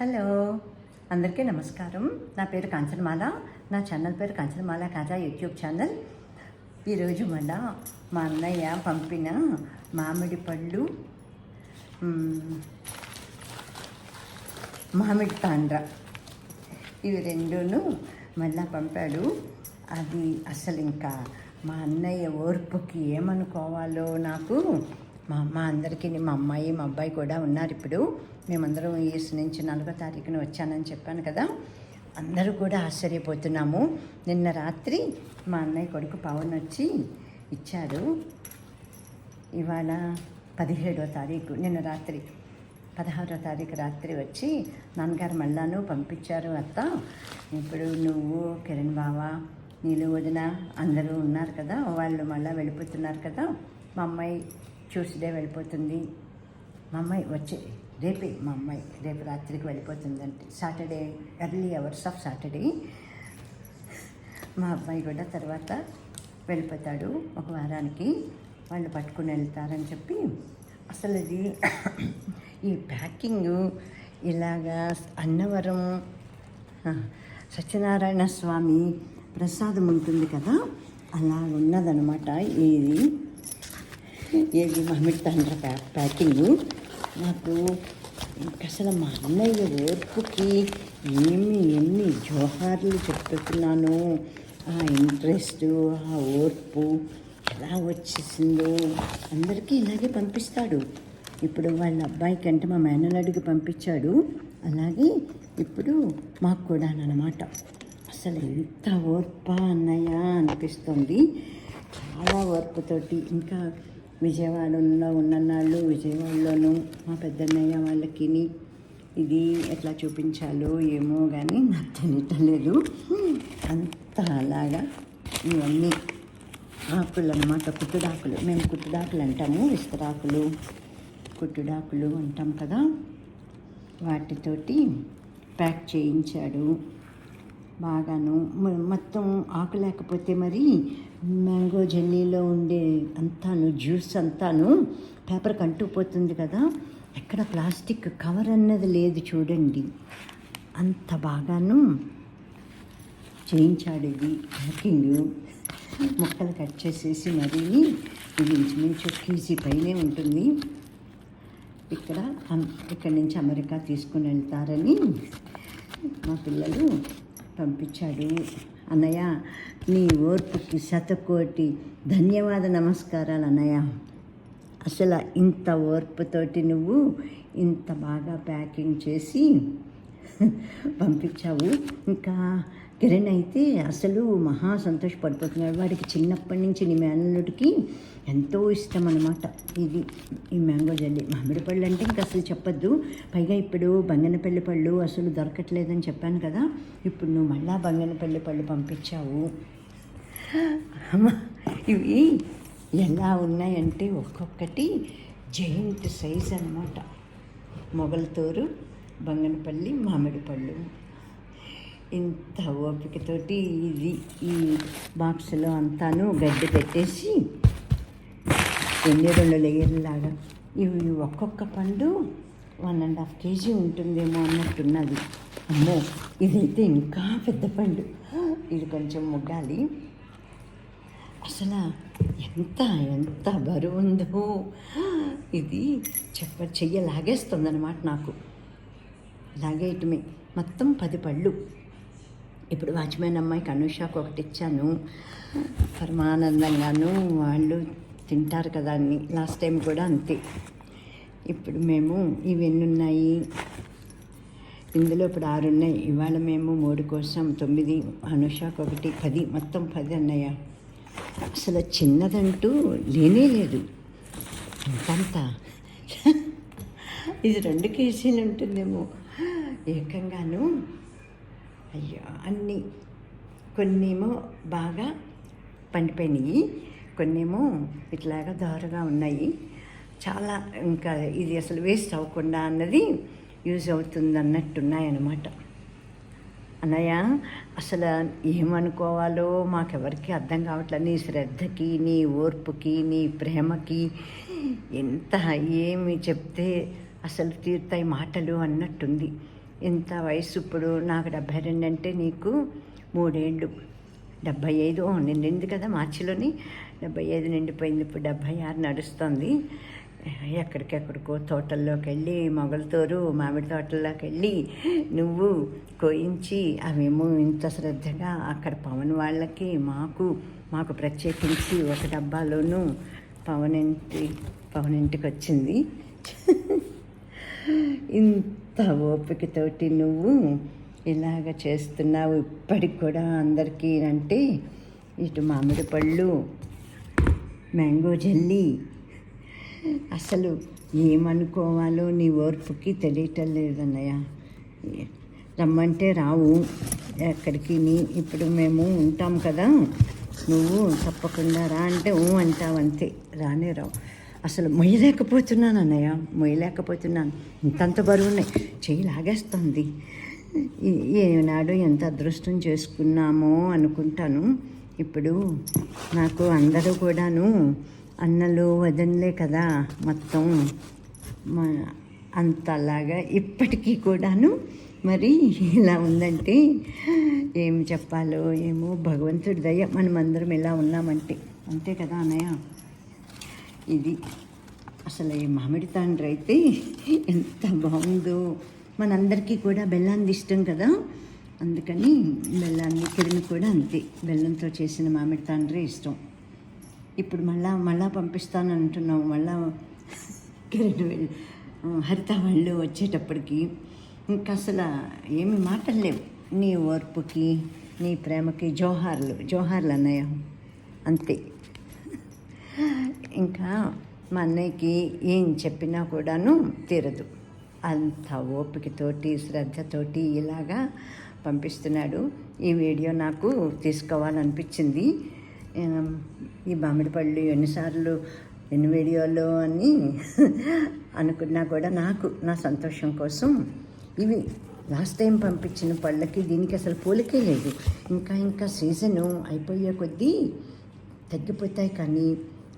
Hello. అందరికీ నమస్కారం. నా పేరు కాంచనమాల. నా ఛానల్ పేరు కాంచనమాల కాజా యూట్యూబ్ ఛానల్. ఈరోజు మళ్ళా మా అన్నయ్య పంపిన మామిడి పళ్ళు మామిడి తాండ్ర. ఇవి రెండును మళ్ళా పంపాడు. అది అసలు ఇంకా మా అన్నయ్య ఓర్పుకి ఏమనుకోవాలో నాకు మా అమ్మ అందరికీ మా అమ్మాయి మా అబ్బాయి కూడా ఉన్నారు ఇప్పుడు. మేమందరం ఈస్ నుంచి నాలుగో తారీఖున వచ్చానని చెప్పాను కదా. అందరూ కూడా ఆశ్చర్యపోతున్నాము. నిన్న రాత్రి మా అన్నయ్య కొడుకు పవన్ వచ్చి ఇచ్చారు. ఇవాళ పదిహేడో తారీఖు నిన్న రాత్రి పదహారో తారీఖు రాత్రి వచ్చి నాన్నగారు మళ్ళాను పంపించారు అత్త. ఇప్పుడు నువ్వు కిరణ్ బావ నీళ్ళు వదిన అందరూ ఉన్నారు కదా. వాళ్ళు మళ్ళీ వెళ్ళిపోతున్నారు కదా. మా అమ్మాయి ట్యూస్డే వెళ్ళిపోతుంది. మా అమ్మాయి వచ్చే రేపే మా అమ్మాయి రేపు రాత్రికి వెళ్ళిపోతుందంటే Saturday early hours of Saturday మా అబ్బాయి కూడా తర్వాత వెళ్ళిపోతాడు ఒక వారానికి. వాళ్ళు పట్టుకుని వెళ్తారని చెప్పి అసలు ఇది ఈ ప్యాకింగ్ ఇలాగా అన్నవరం సత్యనారాయణ స్వామి ప్రసాదం ఉంటుంది కదా అలా ఉన్నదనమాట ఇది ఏది మామిడి తండ్ర ప్యాకింగ్. నాకు అసలు మా అన్నయ్య ఓర్పుకి ఏమి ఎన్ని జోహార్లు చెప్తున్నాను ఆ ఇంట్రెస్ట్ ఆ ఓర్పు ఎలా వచ్చేసిందో అందరికీ ఇలాగే పంపిస్తాడు. ఇప్పుడు వాళ్ళ అబ్బాయికి అంటే మా మేనలాడికి పంపించాడు. అలాగే ఇప్పుడు మాకు కూడా అనమాట అసలు ఎంత ఓర్ప అన్నయ్య అనిపిస్తుంది. చాలా ఓర్పుతోటి. ఇంకా విజయవాడలో ఉన్ననాళ్ళు విజయవాడలోనూ మా పెద్దన్నయ్య వాళ్ళకి ఇది ఎట్లా చూపించాలో ఏమో కానీ నాకు తెలియటలేదు అంత అలాగా ఇవన్నీ ఆకులు అన్నమాట కుట్టుడాకులు. మేము కుట్టుడాకులు అంటాము విస్తరాకులు కుట్టుడాకులు అంటాం కదా. వాటితోటి ప్యాక్ చేయించాడు. బాగాను మొత్తం ఆకు లేకపోతే మరి మ్యాంగో జెల్లీలో ఉండే అంతాను జ్యూస్ అంతాను పేపర్కి అంటుకుపోతుంది కదా. ఎక్కడ ప్లాస్టిక్ కవర్ అన్నది లేదు చూడండి. అంత బాగాను చేయించాడు ఇది ప్యాకింగ్. ముక్కలు కట్ చేసేసి మరీ ఇది ఇంచుమించు కేజీ పైనే ఉంటుంది. ఇక్కడ ఇక్కడి నుంచి అమెరికా తీసుకుని వెళ్తారని మా పిల్లలు పంపించాడు. అన్నయ్య నీ ఓర్పుకి శతకోటి ధన్యవాద నమస్కారాలు అన్నయ్య. అసలు ఇంత ఓర్పుతోటి నువ్వు ఇంత బాగా ప్యాకింగ్ చేసి పంపించావు. ఇంకా కిరణ్ అయితే అసలు మహా సంతోషపడిపోతున్నాడు వాడికి చిన్నప్పటి నుంచి నీ మేనల్లుడికి ఎంతో ఇష్టం అనమాట ఇది ఈ మ్యాంగో జల్లీ. మామిడి పళ్ళు అంటే ఇంకా అసలు చెప్పొద్దు. పైగా ఇప్పుడు బంగనపల్లి పళ్ళు అసలు దొరకట్లేదని చెప్పాను కదా. ఇప్పుడు నువ్వు మళ్ళా బంగనపల్లి పళ్ళు పంపించావు. అమ్మ, ఇవి ఎలా ఉన్నాయంటే ఒక్కొక్కటి జైంట్ సైజ్ అన్నమాట. మొగలతోరు బంగనపల్లి మామిడి పళ్ళు. ఇంత ఓపికతోటి ఇది ఈ బాక్స్లో అంతాను గడ్డి పెట్టేసి ఎన్ని రెండు లేయర్లాగా ఇవి ఒక్కొక్క పండు వన్ అండ్ హాఫ్ కేజీ ఉంటుందేమో అన్నట్టున్నది. అమ్మో ఇదైతే ఇంకా పెద్ద పండు. ఇది కొంచెం ముగ్గాలి. అసలు ఎంత ఎంత బరువు ఉందో. ఇది చెప్ప చెయ్య లాగేస్తుందన్నమాట నాకు. లాగేయటమే. మొత్తం పది పళ్ళు. ఇప్పుడు వాచ్మెన్ అమ్మాయికి అనుషాకు ఒకటి ఇచ్చాను. పరమానందంగాను వాళ్ళు తింటారు కదా అన్ని లాస్ట్ టైం కూడా అంతే. ఇప్పుడు మేము ఇవి ఎన్ని ఉన్నాయి ఇందులో ఇప్పుడు ఆరు ఉన్నాయి. ఇవాళ మేము మూడు కోసం తొమ్మిది అనుషాకు ఒకటి పది మొత్తం పది అన్నయ్య. అసలు చిన్నదంటూ లేనే లేదు. ఇంకంత ఇది రెండు కేజీలు ఉంటుందేమో. ఏకంగాను అయ్యో అన్నీ కొన్నేమో బాగా పండిపోయినాయి. కొన్నేమో ఇట్లాగా దారుగా ఉన్నాయి. చాలా ఇంకా ఇది అసలు వేస్ట్ అవ్వకుండా అన్నది యూజ్ అవుతుంది అన్నట్టున్నాయన్నమాట అన్నయ్య అసలు ఏమనుకోవాలో మాకెవరికి అర్థం కావట్లేదు నీ శ్రద్ధకి నీ ఓర్పుకి నీ ప్రేమకి ఎంత ఏమి చెప్తే అసలు తీర్థాయి మాటలు అన్నట్టుంది. ఇంత వయసు ఇప్పుడు నాకు డెబ్భై రెండు అంటే నీకు మూడేళ్ళు డెబ్భై ఐదు నిండింది కదా మార్చిలోని? డెబ్భై ఐదు నిండిపోయింది ఇప్పుడు డెబ్భై ఆరు నడుస్తుంది. ఎక్కడికెక్కడికో తోటల్లోకి వెళ్ళి మొగలతోరు మామిడి తోటల్లోకి వెళ్ళి నువ్వు కోయించి అవేమో ఇంత శ్రద్ధగా అక్కడ పవన్ వాళ్ళకి మాకు మాకు ప్రత్యేకించి ఒక డబ్బాలోనూ పవన్ ఇంటి పవన్ ఇంటికి వచ్చింది. ఇంత ఓపికతోటి నువ్వు ఇలాగ చేస్తున్నావు. ఇప్పటికి కూడా అందరికీ అంటే ఇటు మామిడి పళ్ళు మ్యాంగో జల్లీ అసలు ఏమనుకోవాలో నీ ఓర్పుకి తెలియటం లేదన్నయ్య రమ్మంటే రావు. ఎక్కడికి నీ ఇప్పుడు మేము ఉంటాం కదా. నువ్వు తప్పకుండా రా అంటే ఊ అంటావు అంతే. రానే రావు. అసలు మొయ్యలేకపోతున్నాను అన్నయ్య మొయ్యలేకపోతున్నాను. ఇంతంత బరువు ఉన్నాయి చెయ్యి లాగేస్తుంది. ఏనాడు ఎంత అదృష్టం చేసుకున్నామో అనుకుంటాను. ఇప్పుడు నాకు అందరూ కూడాను అన్నలు వదనలే కదా మొత్తం. మా అంతలాగా ఇప్పటికీ కూడాను మరి ఇలా ఉందంటే ఏం చెప్పాలో ఏమో భగవంతుడి దయ. మనం అందరం ఇలా ఉన్నామంటే. అంతే కదా అన్నయ్య? ఇది. అసలు ఈ మామిడి తాండ్ర అయితే ఎంత బాగుందో. మనందరికీ కూడా బెల్లాన్ని ఇష్టం కదా. అందుకని బెల్లాన్ని కిరిమి కూడా అంతే. బెల్లంతో చేసిన మామిడి తాండ్రే ఇష్టం. ఇప్పుడు మళ్ళా మళ్ళా పంపిస్తాను అంటున్నావు. మళ్ళా కిరణ్ వెళ్ళి హరిత వాళ్ళు వచ్చేటప్పటికి ఇంకా అసలు ఏమి మాటలు లేవు. నీ ఓర్పుకి నీ ప్రేమకి జోహార్లు జోహార్లు అన్నయ్య. అంతే. ఇంకా మా అన్నయ్యకి ఏం చెప్పినా కూడాను తీరదు. అంత ఓపికతోటి శ్రద్ధతోటి ఇలాగా పంపిస్తున్నాడు. ఈ వీడియో నాకు తీసుకోవాలనిపించింది. ఈ మామిడి పళ్ళు ఎన్నిసార్లు ఎన్ని వీడియోలు అని అనుకున్నా కూడా నాకు నా సంతోషం కోసం ఇవి లాస్ట్ టైం పంపించిన పళ్ళకి దీనికి అసలు పోలికే లేదు. ఇంకా ఇంకా సీజను అయిపోయే కొద్దీ తగ్గిపోతాయి కానీ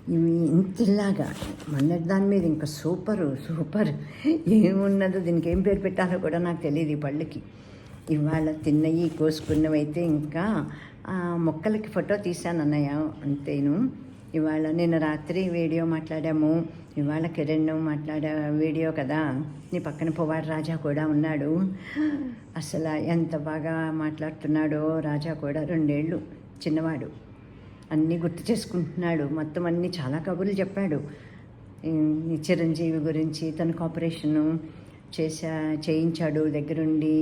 ఇంతలాగా మొన్నటి దాని మీద ఇంకా సూపరు సూపర్. ఏమున్నదో దీనికి ఏం పేరు పెట్టాలో కూడా నాకు తెలియదు ఈ పళ్ళకి. ఇవాళ తిన్నవి కోసుకున్నవి అయితే ఇంకా ఆ మొక్కలకి ఫోటో తీశాను అన్నయ్య అంతేను. ఇవాళ నిన్న రాత్రి వీడియో మాట్లాడాము. ఇవాళ కిరణ్ మాట్లాడే వీడియో కదా. నీ పక్కన పొవారు రాజా కూడా ఉన్నాడు. అసలు ఎంత బాగా మాట్లాడుతున్నాడో రాజా కూడా రెండేళ్ళు చిన్నవాడు. అన్నీ గుర్తు చేసుకుంటున్నాడు. మొత్తం అన్నీ చాలా కబుర్లు చెప్పాడు. చిరంజీవి గురించి తనకు ఆపరేషను చేశా చేయించాడు. దగ్గరుండి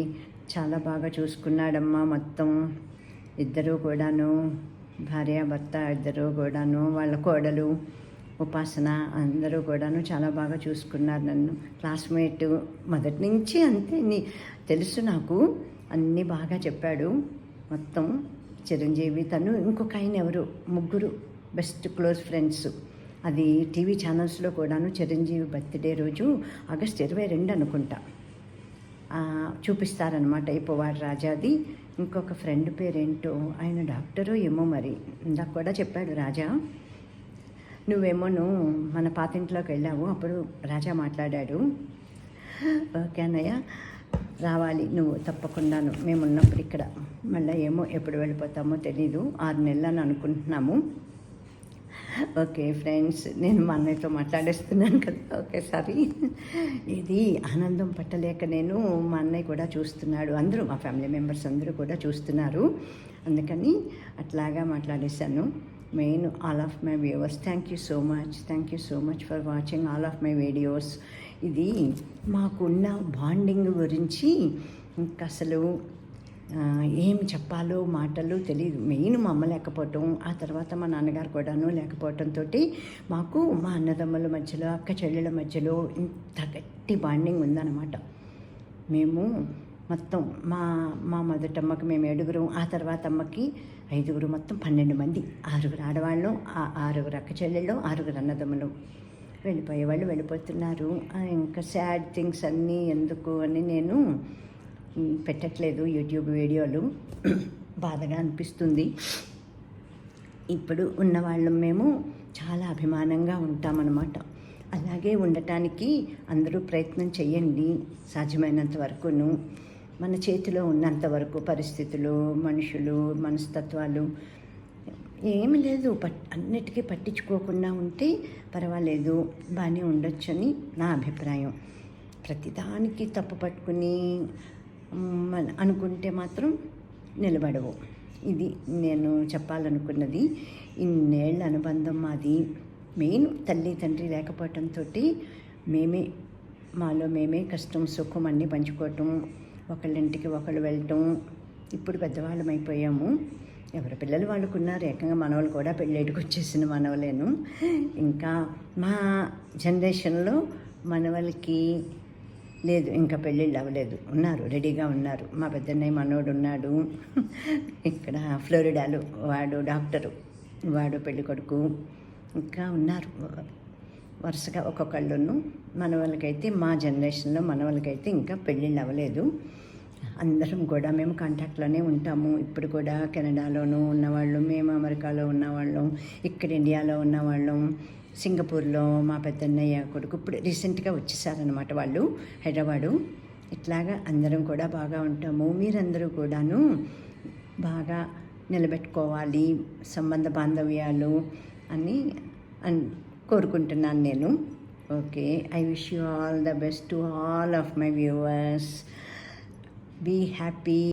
చాలా బాగా చూసుకున్నాడమ్మా మొత్తం. ఇద్దరూ కూడాను భార్య భర్త ఇద్దరూ కూడాను వాళ్ళ కోడలు ఉపాసన అందరూ కూడాను చాలా బాగా చూసుకున్నారు నన్ను. క్లాస్మేట్ మొదటి నుంచి అంతే నీ తెలుసు నాకు. అన్నీ బాగా చెప్పాడు. మొత్తం చిరంజీవి తను ఇంకొక ఆయన ఎవరు? ముగ్గురు బెస్ట్ క్లోజ్ ఫ్రెండ్స్. అది టీవీ ఛానల్స్లో కూడాను చిరంజీవి బర్త్డే రోజు ఆగస్ట్ ఇరవై రెండు అనుకుంటా. చూపిస్తారనమాట ఇప్పవాడు రాజాది. ఇంకొక ఫ్రెండ్ పేరేంటో? ఆయన డాక్టరు ఏమో మరి. ఇందాక కూడా చెప్పాడు రాజా. నువ్వేమో నువ్వు మన పాతింట్లోకి వెళ్ళావు. అప్పుడు రాజా మాట్లాడాడు. ఓకే అన్నయ్య. రావాలి. నువ్వు తప్పకుండాను. మేము ఉన్నప్పుడు ఇక్కడ. మళ్ళీ ఏమో ఎప్పుడు వెళ్ళిపోతామో తెలీదు. ఆరు నెలలు అని అనుకుంటున్నాము. ఓకే ఫ్రెండ్స్ నేను మా అన్నయ్యతో మాట్లాడేస్తున్నాను కదా. ఒకేసారి ఇది ఆనందం పట్టలేక నేను మా అన్నయ్య కూడా చూస్తున్నాడు. అందరూ మా ఫ్యామిలీ మెంబర్స్ అందరూ కూడా చూస్తున్నారు. అందుకని అట్లాగా మాట్లాడేశాను. Main all of my viewers thank you so much. Thank you so much for watching all of my videos. ఇది మాకున్న బాండింగ్ గురించి ఇంకా అసలు ఏం చెప్పాలో మాటలు తెలియదు మెయిన్ మా అమ్మ లేకపోవటం ఆ తర్వాత మా నాన్నగారు కూడాను లేకపోవటంతో మాకు మా అన్నదమ్ముల మధ్యలో అక్క చెల్లెల మధ్యలో ఇంత గట్టి బాండింగ్ ఉందన్నమాట. మేము మొత్తం మా మా మొదటమ్మకి మేము ఏడుగురు ఆ తర్వాత అమ్మకి ఐదుగురు మొత్తం పన్నెండు మంది. ఆరుగురు ఆడవాళ్ళు ఆ ఆరుగురు అక్క చెల్లెళ్ళు ఆరుగురు అన్నదమ్ములు. వెళ్ళిపోయే వాళ్ళు వెళ్ళిపోతున్నారు. ఇంకా సాడ్ థింగ్స్ అన్నీ ఎందుకు అని నేను పెట్టట్లేదు యూట్యూబ్ వీడియోలు. బాధగా అనిపిస్తుంది. ఇప్పుడు ఉన్నవాళ్ళం మేము చాలా అభిమానంగా ఉంటామన్నమాట. అలాగే ఉండటానికి అందరూ ప్రయత్నం చేయండి సాధ్యమైనంత వరకును. మన చేతిలో ఉన్నంత వరకు పరిస్థితులు మనుషులు మనస్తత్వాలు ఏమి లేదు పట్ అన్నిటికీ పట్టించుకోకుండా ఉంటే పర్వాలేదు బాగానే ఉండొచ్చని నా అభిప్రాయం. ప్రతిదానికి తప్పు పట్టుకుని మన అనుకుంటే మాత్రం నిలబడవు. ఇది నేను చెప్పాలనుకున్నది. ఇన్నేళ్ళ అనుబంధం మాది. మెయిన్ తల్లి తండ్రి లేకపోవటంతో మేమే మాలో మేమే కష్టం సుఖం అన్నీ పంచుకోవటం ఒకళ్ళింటికి ఒకళ్ళు వెళ్ళటం. ఇప్పుడు పెద్దవాళ్ళం అయిపోయాము ఎవరి పిల్లలు వాళ్ళకున్నారు. ఏకంగా మనవలు కూడా పెళ్ళేటికి వచ్చేసిన మనవలేను. ఇంకా మా జనరేషన్లో మనవలకి లేదు ఇంకా పెళ్ళిళ్ళు అవ్వలేదు. ఉన్నారు రెడీగా ఉన్నారు. మా పెద్దన్నయ్య మనోడు ఉన్నాడు. ఇక్కడ ఫ్లోరిడాలో వాడు డాక్టరు వాడు పెళ్ళి కొడుకు ఇంకా ఉన్నారు. వరుసగా ఒక్కొక్కళ్ళును. మనవాళ్ళకైతే మా జనరేషన్లో మనవాళ్ళకైతే ఇంకా పెళ్ళిళ్ళు అవ్వలేదు. అందరం కూడా మేము కాంటాక్ట్లోనే ఉంటాము. ఇప్పుడు కూడా కెనడాలోనూ ఉన్నవాళ్ళు మేము అమెరికాలో ఉన్నవాళ్ళం ఇక్కడ ఇండియాలో ఉన్నవాళ్ళం సింగపూర్లో మా పెద్దన్నయ్య కొడుకు ఇప్పుడు రీసెంట్గా వచ్చేసారనమాట వాళ్ళు హైదరాబాదు. ఇట్లాగా అందరం కూడా బాగా ఉంటాము. మీరందరూ కూడాను బాగా నిలబెట్టుకోవాలి సంబంధ బాంధవ్యాలు అని అన్ కోరుకుంటున్నాను నేను. Okay. I wish you all the best to all of my viewers. be happy.